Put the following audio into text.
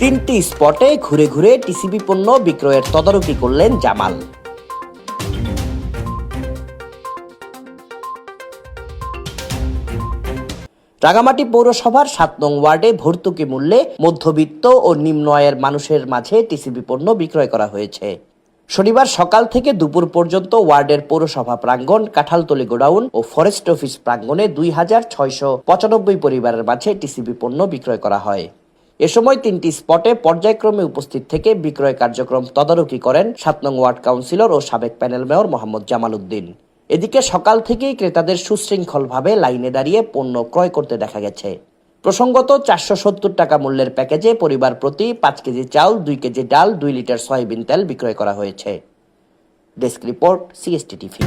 তিনটি স্পটে ঘুরে ঘুরে টিসিবি পণ্য বিক্রয়ের তদারকি করলেন জামাল। রাঙামাটি পৌরসভার সাত নং ওয়ার্ডে ভর্তুকি মূল্যে মধ্যবিত্ত ও নিম্ন আয়ের মানুষের মাঝে টিসিবি পণ্য বিক্রয় করা হয়েছে। শনিবার সকাল থেকে দুপুর পর্যন্ত ওয়ার্ডের পৌরসভা প্রাঙ্গণ কাঁঠালতলি গোডাউন ও ফরেস্ট অফিস প্রাঙ্গণে দুই হাজার ছয়শো পঁচানব্বই পরিবারের মাঝে টিসিবি পণ্য বিক্রয় করা হয়। এ সময় তিনটি স্পটে পর্যায়ক্রমে উপস্থিত থেকে বিক্রয় কার্যক্রম তদারকি করেন সাত নং ওয়ার্ড কাউন্সিলর ও সাবেক প্যানেল মেয়র মোহাম্মদ জামাল উদ্দিন এদিকে সকাল থেকেই ক্রেতাদের সুশৃঙ্খলভাবে লাইনে দাঁড়িয়ে পণ্য ক্রয় করতে দেখা গেছে। প্রসঙ্গত চারশো সত্তর টাকা মূল্যের প্যাকেজে পরিবার প্রতি পাঁচ কেজি চাল, দুই কেজি ডাল, দুই লিটার সয়াবিন তেল বিক্রয় করা হয়েছে। Desk report CST TV